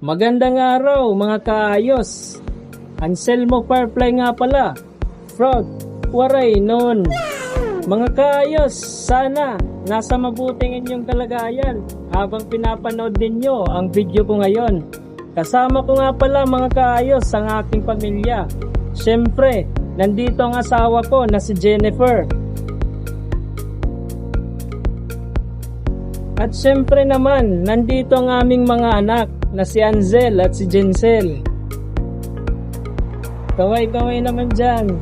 Magandang araw mga kaayos. Anselmo Firefly nga pala. Frog, waray nun. Mga kaayos, sana nasa mabuting inyong kalagayan habang pinapanood ninyo ang video ko ngayon. Kasama ko nga pala mga kaayos ang aking pamilya. Siyempre, nandito ang asawa ko na si Jennifer. At syempre naman, nandito ang aming mga anak na si Anzel at si Jensel. Kaway-kaway naman dyan.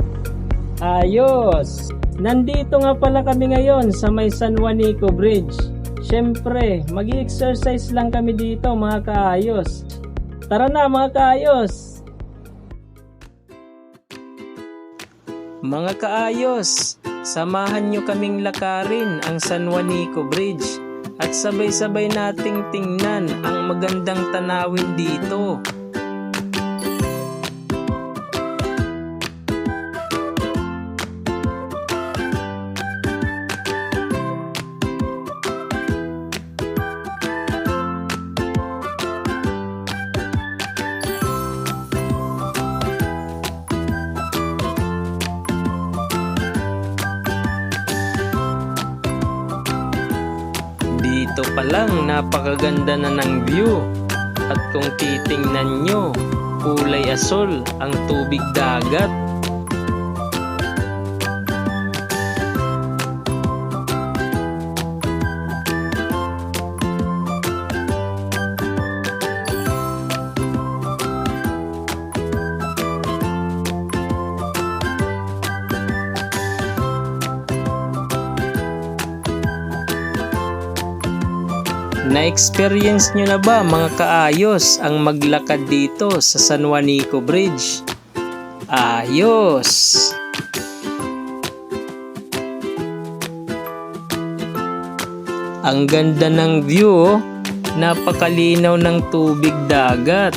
Ayos! Nandito nga pala kami ngayon sa may San Juanico Bridge. Syempre, mag exercise lang kami dito mga kaayos. Tara na mga kaayos! Mga kaayos, samahan nyo kaming lakarin ang San Juanico Bridge at sabay-sabay nating tingnan ang magandang tanawin dito. Dito pa lang napakaganda na ng view. At kung titingnan nyo, kulay asol ang tubig dagat. Na-experience nyo na ba mga kaayos ang maglakad dito sa San Juanico Bridge? Ayos! Ang ganda ng view, oh. napakalinaw ng tubig dagat.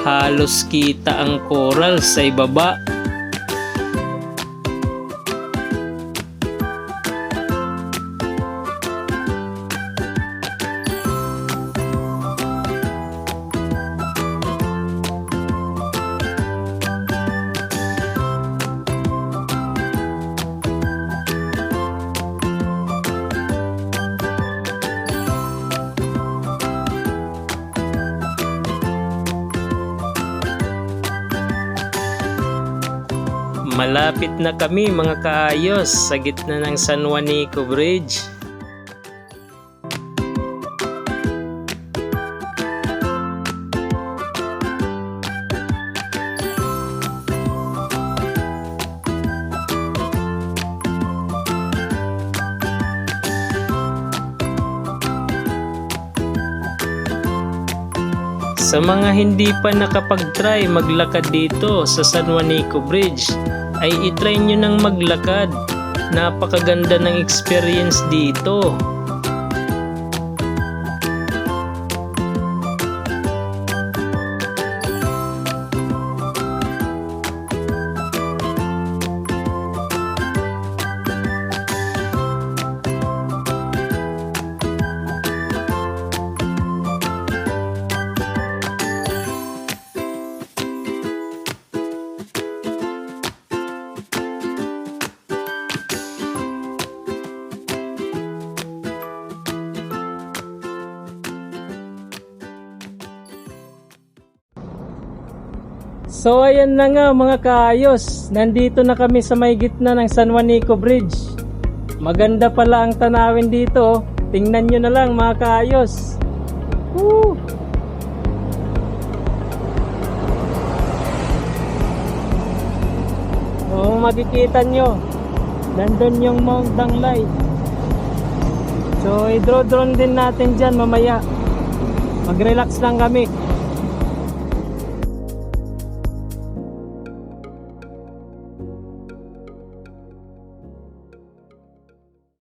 Halos kita ang coral sa ibaba. Malapit na kami mga kaayos sa gitna ng San Juanico Bridge. Sa mga hindi pa nakapag-try maglakad dito sa San Juanico Bridge, ay itry nyo nang maglakad. Napakaganda ng experience dito. So ayan na nga mga kaayos, nandito na kami sa may gitna ng San Juanico Bridge. Maganda pala ang tanawin dito, tingnan nyo na lang mga kaayos. Woo! Oo, makikita nyo, nandun yung Mount Danglay. So, i-drone din natin dyan mamaya. Mag-relax lang kami.